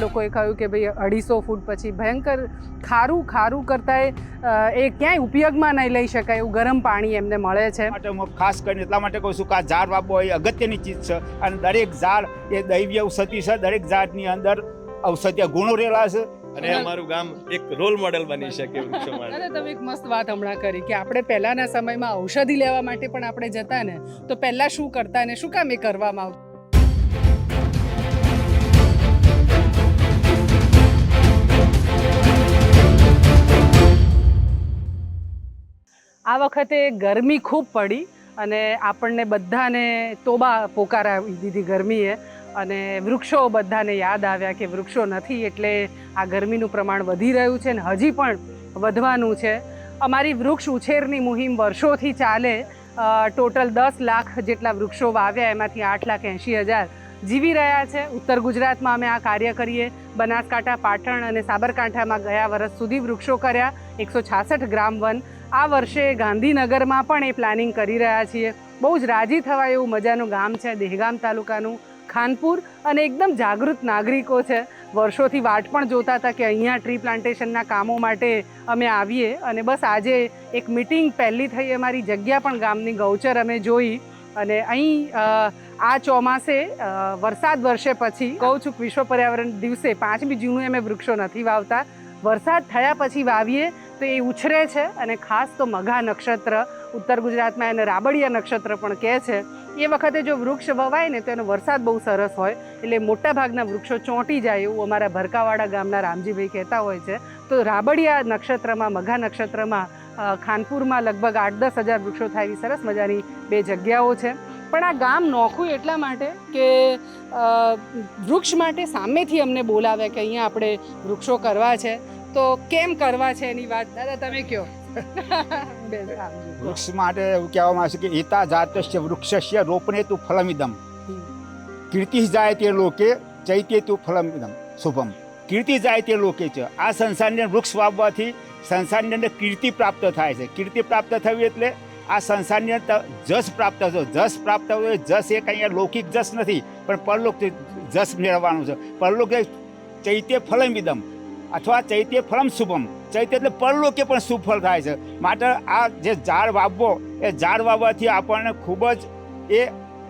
લોકોએ કહ્યું કે ભાઈ અઢીસો ફૂટ પછી ભયંકર ખારું ખારું કરતાંય એ ક્યાંય ઉપયોગમાં નહીં લઈ શકાય એવું ગરમ પાણી એમને મળે છે. માટે હું ખાસ કરીને એટલા માટે કહું છું કે આ ઝાડ વાવવો એ અગત્યની ચીજ છે અને દરેક ઝાડ એ દૈવી ઔષધિ છે. દરેક ઝાડની અંદર ઔષધીય ગુણો રહેલા છે. અને અમારું ગામ એક રોલ મોડેલ બની શકે વૃક્ષો માટે અરે તમે એક મસ્ત વાત હમણાં કરી કે આપણે પહેલાના સમયમાં ઔષધિ લેવા માટે પણ આપણે જતા ને તો પહેલા શું કરતા ને શું કામ એ કરવામાં આવતું? આ વખતે ગરમી ખૂબ પડી અને આપણને બધાને તોબા પોકારાવી દીધી ગરમીએ અને વૃક્ષો બધાને યાદ આવ્યા કે વૃક્ષો નથી એટલે આ ગરમીનું પ્રમાણ વધી રહ્યું છે ને હજી પણ વધવાનું છે. અમારી વૃક્ષ ઉછેરની મુહિમ વર્ષોથી ચાલે. ટોટલ દસ લાખ જેટલા વૃક્ષો વાવ્યા, એમાંથી આઠ લાખ એંશી હજાર જીવી રહ્યા છે. ઉત્તર ગુજરાતમાં અમે આ કાર્ય કરીએ. બનાસકાંઠા, પાટણ અને સાબરકાંઠામાં ગયા વર્ષ સુધી વૃક્ષો કર્યા. એકસો છાસઠ ગ્રામ વન આ વર્ષે ગાંધીનગરમાં પણ એ પ્લાનિંગ કરી રહ્યા છીએ. બહુ જ રાજી થવાય એવું મજાનું ગામ છે, દેહગામ તાલુકાનું. ખાનપુર અને એકદમ જાગૃત નાગરિકો છે. વર્ષોથી વાટ પણ જોતા હતા કે અહીંયા ટ્રી પ્લાન્ટેશનના કામો માટે અમે આવીએ અને બસ આજે એક મિટિંગ પહેલી થઈ અમારી જગ્યા પણ ગામની ગૌચર અમે જોઈ અને અહીં આ ચોમાસે વરસાદ વર્ષે પછી કહું છું વિશ્વ પર્યાવરણ દિવસે પાંચમી જૂને અમે વૃક્ષો નથી વાવતા. વરસાદ થયા પછી વાવીએ તો એ ઉછરે છે અને ખાસ તો મઘા નક્ષત્ર, ઉત્તર ગુજરાતમાં એને રાબડિયા નક્ષત્ર પણ કહે છે. એ વખતે જો વૃક્ષ વવાય ને તો એનો વરસાદ બહુ સરસ હોય, એટલે મોટાભાગના વૃક્ષો ચોંટી જાય એવું અમારા ભરકાવાડા ગામના રામજીભાઈ કહેતા હોય છે. તો રાબડિયા નક્ષત્રમાં, મઘા નક્ષત્રમાં ખાનપુરમાં લગભગ આઠ દસ હજાર વૃક્ષો થાય એવી સરસ મજાની બે જગ્યાઓ છે. પણ આ ગામ નોખું એટલા માટે કે વૃક્ષ માટે સામેથી અમને બોલાવે કે અહીંયા આપણે વૃક્ષો કરવા છે. તો કેમ કરવા છે એની વાત? દાદા, તમે કયો? વૃક્ષ માટે એવું કહેવામાં આવે છે કે એતા જાતસ્ય વૃક્ષસ્ય રોપણે તું ફલમિદમ. કીર્તિ જાય તે લોકે ચૈત્ય તું ફલમિદમ. શુભમ. કીર્તિ જાય તે લોકે છે આ સંસારની વૃક્ષ વાવવાથી સંસારની અંદર કીર્તિ પ્રાપ્ત થાય છે. કીર્તિ પ્રાપ્ત થવી એટલે આ સંસારની અંદર જસ પ્રાપ્ત થયો જસ પ્રાપ્ત થયો જસ એક અહીંયા લૌકિક જસ નથી, પણ પરલોક જસ મેળવવાનું છે. પરલોક ચૈત્ય ફલમિદમ. અથવા ચૈત્ય ફળમ શુભમ. ચૈત્ય એટલે પરલોકે પણ સુફળ થાય છે. માટે આ જે ઝાડ વાવવો, એ ઝાડ વાવવાથી આપણને ખૂબ જ એ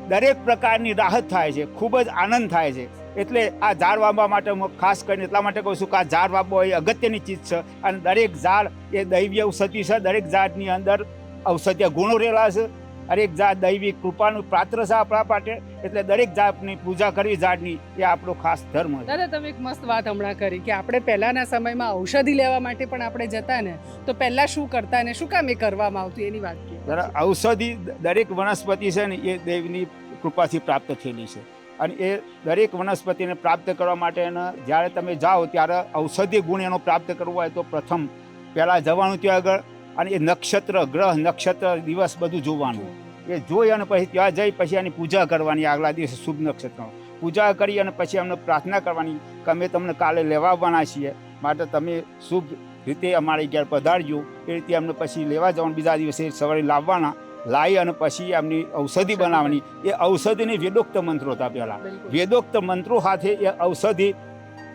દરેક પ્રકારની રાહત થાય છે. ખૂબ જ આનંદ થાય છે. એટલે આ ઝાડ વાવવા માટે હું ખાસ કરીને એટલા માટે કહું છું કે આ ઝાડ વાવવો એ અગત્યની ચીજ છે. અને દરેક ઝાડ એ દૈવી ઔષધિ છે. દરેક ઝાડની અંદર ઔષધીય ગુણો રહેલા છે. દરેક જાત દૈવી કૃપાનું પાત્ર છે આપણા માટે. એટલે દરેક જાતની પૂજા કરવી ઝાડની એ આપણો ખાસ ધર્મ છે. દાદા તમે એક મસ્ત વાત હમણાં કરી કે આપણે પહેલાના સમયમાં ઔષધિ લેવા માટે પણ આપણે જતા ને તો પહેલા શું કરતા ને શું કામ એ કરવામાં આવતું એની વાત ઔષધિ દરેક વનસ્પતિ છે ને એ દેવની કૃપાથી પ્રાપ્ત થયેલી છે. અને એ દરેક વનસ્પતિને પ્રાપ્ત કરવા માટે એને જ્યારે તમે જાઓ ત્યારે ઔષધિ ગુણ એનો પ્રાપ્ત કરવો હોય તો પ્રથમ પહેલાં જવાનું ત્યાં આગળ અને એ નક્ષત્ર ગ્રહ નક્ષત્ર દિવસ બધું જોવાનું. એ જોઈ અને પછી ત્યાં જઈ પછી એની પૂજા કરવાની આગલા દિવસે શુભ નક્ષત્ર. પૂજા કરી અને પછી અમને પ્રાર્થના કરવાની કે અમે તમને કાલે લેવા આવવાના છીએ. માટે તમે શુભ રીતે અમારી ઘેર પધારજો. એ રીતે અમને પછી લેવા જવાનું. બીજા દિવસે સવારે લાવવાના. લાવી અને પછી એમની ઔષધિ બનાવવાની. એ ઔષધિની વેદોક્ત મંત્રો હતા પહેલાં. વેદોક્ત મંત્રો સાથે એ ઔષધિ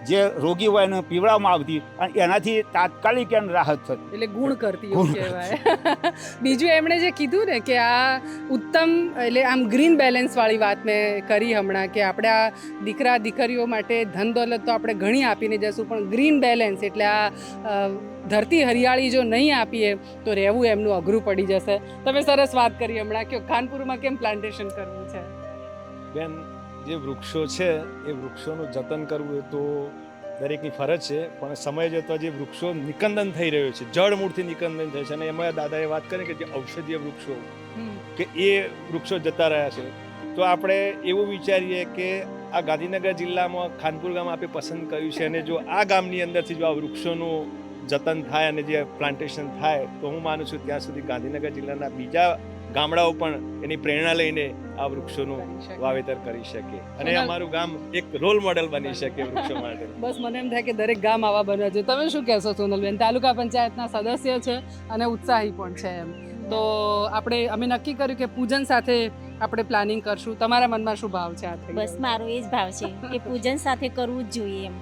જે રોગી હોય એને પીવડાવવામાં આવતી અને એનાથી તાત્કાલિક એને રાહત થતી. એટલે ગુણ કરતી એવું કહેવાય. બીજું એમણે જે કીધું ને કે આ ઉત્તમ એટલે આમ ગ્રીન બેલેન્સ વાળી વાત મેં કરી હમણાં કે આપણે આ દીકરા દીકરીઓ માટે ધન દોલત તો આપણે ઘણી આપીને જશું પણ ગ્રીન બેલેન્સ એટલે આ ધરતી હરિયાળી જો નહીં આપીએ તો રહેવું એમનું અઘરું પડી જશે. તમે સરસ વાત કરી હમણાં કે ખાનપુરમાં કેમ પ્લાન્ટેશન કરવું છે? બેન જે વૃક્ષો છે એ વૃક્ષોનું જતન કરવું એ તો દરેકની ફરજ છે પણ સમય જતાં જે વૃક્ષો નિકંદન થઈ રહ્યો છે જળમૂળથી નિકંદન થાય છે. અને એમાં દાદાએ વાત કરી કે જે ઔષધીય વૃક્ષો કે એ વૃક્ષો જતા રહ્યા છે. તો આપણે એવું વિચારીએ કે આ ગાંધીનગર જિલ્લામાં ખાનપુર ગામ આપણે પસંદ કર્યું છે અને જો આ ગામની અંદરથી જો આ વૃક્ષોનું જતન થાય અને જે પ્લાન્ટેશન થાય તો હું માનું છું ત્યાં સુધી ગાંધીનગર જિલ્લાના બીજા ગામડાઓ પણ એની પ્રેરણા લઈને આ વૃક્ષોનું વાવેતર કરી શકે. અને અમારું ગામ એક રોલ મોડેલ બની શકે વૃક્ષો માટે. બસ મને એમ થાય કે દરેક ગામ આવા બને છે. તમે શું કહેશો સોનલબેન? તાલુકા પંચાયતના સદસ્ય છે અને ઉત્સાહી પણ છે એમ. તો આપણે અમે નક્કી કર્યું કે પૂજન સાથે આપણે પ્લાનિંગ કરશું. તમારા મનમાં શું ભાવ છે આ બસ મારો એ જ ભાવ છે કે પૂજન સાથે કરવું જ જોઈએ એમ.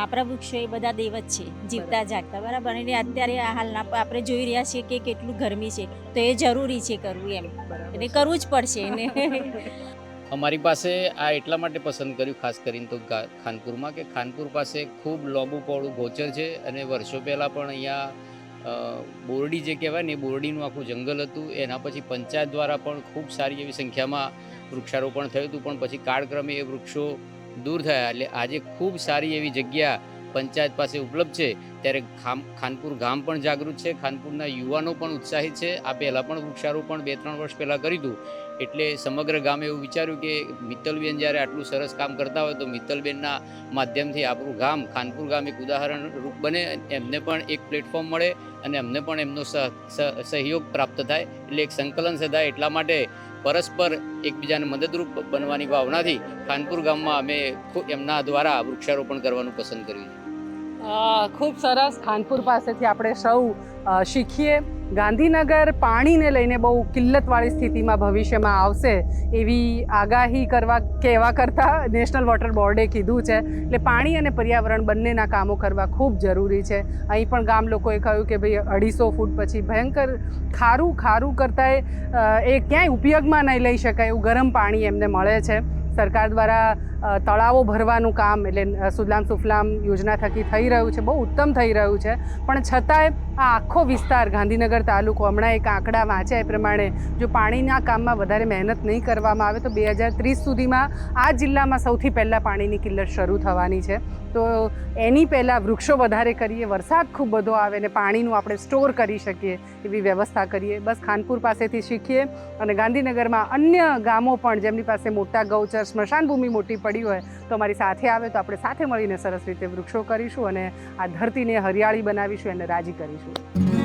આપણા વૃક્ષો એ બધા દેવત છે જીવતા જાગતા. બરાબર? અને અત્યારે આ હાલના આપણે જોઈ રહ્યા છીએ કે કેટલું ગરમી છે. તો એ જરૂરી છે કરવું એમ. એટલે કરવું જ પડશે એને. અમારી પાસે આ એટલા માટે પસંદ કર્યું ખાસ કરીને તો ખાનપુરમાં કે ખાનપુર પાસે ખૂબ લોબુ પહોળું ગોચર છે અને વર્ષો પહેલાં પણ અહીંયા બોરડી જે કહેવાય ને એ બોરડીનું આખું જંગલ હતું. એના પછી પંચાયત દ્વારા પણ ખૂબ સારી એવી સંખ્યામાં વૃક્ષારોપણ થયું હતું. પણ પછી કાળક્રમે એ વૃક્ષો દૂર થયા. એટલે આજે ખૂબ સારી એવી જગ્યા પંચાયત પાસે ઉપલબ્ધ છે. ત્યારે ખાનપુર ગામ પણ જાગૃત છે. ખાનપુરના યુવાનો પણ ઉત્સાહિત છે. આ પહેલાં પણ વૃક્ષારોપણ બે ત્રણ વર્ષ પહેલાં કર્યું હતું. એટલે સમગ્ર ગામે એવું વિચાર્યું કે મિત્તલબેન જ્યારે આટલું સરસ કામ કરતા હોય તો મિત્તલબેનના માધ્યમથી આપણું ગામ, ખાનપુર ગામ એક ઉદાહરણ રૂપ બને. એમને પણ એક પ્લેટફોર્મ મળે અને અમને પણ એમનો સહ- સહ- સહયોગ પ્રાપ્ત થાય. એટલે એક સંકલન સદાય એટલા માટે પરસ્પર એકબીજાને મદદરૂપ બનવાની ભાવનાથી ખાનપુર ગામમાં અમે એમના દ્વારા વૃક્ષારોપણ કરવાનું પસંદ કર્યું છે. ખૂબ સરસ ખાનપુર પાસેથી આપણે સૌ શીખીએ. ગાંધીનગર પાણીને લઈને બહુ કિલ્લતવાળી સ્થિતિમાં ભવિષ્યમાં આવશે એવી આગાહી કરવા કહેવા કરતાં નેશનલ વોટર બોર્ડે કીધું છે. એટલે પાણી અને પર્યાવરણ બંનેના કામો કરવા ખૂબ જરૂરી છે. અહીં પણ ગામ લોકોએ કહ્યું કે ભાઈ અઢીસો ફૂટ પછી ભયંકર ખારું ખારું કરતાંય એ ક્યાંય ઉપયોગમાં નહીં લઈ શકાય એવું ગરમ પાણી એમને મળે છે. સરકાર દ્વારા તળાવો ભરવાનું કામ એટલે સુદલામ સુફલામ યોજના થકી થઈ રહ્યું છે, બહુ ઉત્તમ થઈ રહ્યું છે. પણ છતાંય આ આખો વિસ્તાર ગાંધીનગર તાલુકો હમણાં એક આંકડા વાંચ્યા એ પ્રમાણે જો પાણીના કામમાં વધારે મહેનત નહીં કરવામાં આવે તો બે હજાર ત્રીસ સુધીમાં આ જિલ્લામાં સૌથી પહેલાં પાણીની કિલ્લત શરૂ થવાની છે. તો એની પહેલાં વૃક્ષો વધારે કરીએ, વરસાદ ખૂબ બધો આવે ને પાણીનું આપણે સ્ટોર કરી શકીએ એવી વ્યવસ્થા કરીએ. બસ ખાનપુર પાસેથી શીખીએ અને ગાંધીનગરમાં અન્ય ગામો પણ જેમની પાસે મોટા ગૌચર સ્મશાન ભૂમિ મોટી પડી હોય તો અમારી સાથે આવે તો આપણે સાથે મળીને સરસ રીતે વૃક્ષો કરીશું અને આ ધરતીને હરિયાળી બનાવીશું અને રાજી કરીશું.